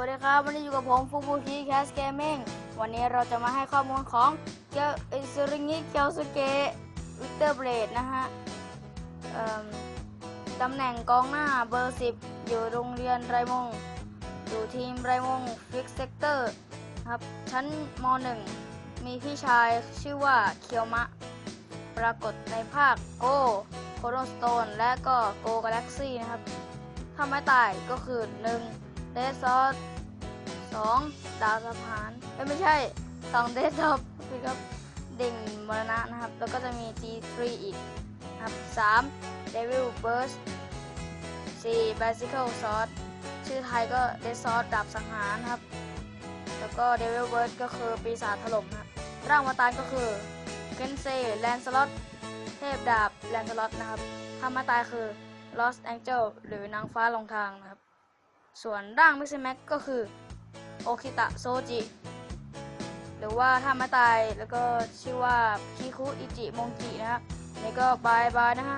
วัสดีครับ วันนี้อยู่กับผมฟูบูคิแคสเกมมิ่งวันนี้เราจะมาให้ข้อมูลของเกียวอิซึริงิเกียวสุเกะวิกเตอร์เบรดนะฮะตำแหน่งกองหน้าเบอร์ 10 อยู่โรงเรียนไรมง อยู่ทีมไรมงฟิกเซกเตอร์ครับ ชั้นม .1 มีพี่ชายชื่อว่าเคียวมะ ปรากฏในภาคโกโคโรสโตนและก็โกกาแล็กซี่นะครับถ้าไม่ตายก็คือ 1 เดซอส2ดาวสะพานไม่ใช่2เดซอฟคือครับดิ่งมรณะนะครับ แล้วก็จะมี G3 อีกนะครับ3 Devil Burst 4 Bicycle Sword ชื่อไทยก็เดซอสดาบสังหารครับ แล้วก็ Devil Burst ก็คือปีศาจถล่มนะครับร่างมาตานก็คือเกนเซ่แลนสล็อตเทพดาบแลนสล็อตนะครับถ้ามาตายคือ Lost Angel หรือนางฟ้าลงทางนะครับ ส่วนร่างมิ x แม็กก็คือโอคิตะโซจิ หรือว่าถ้ามาตายแล้วก็ชื่อว่าคิคุอิจิมงจินะครับนี่ก็บายบายนะฮะ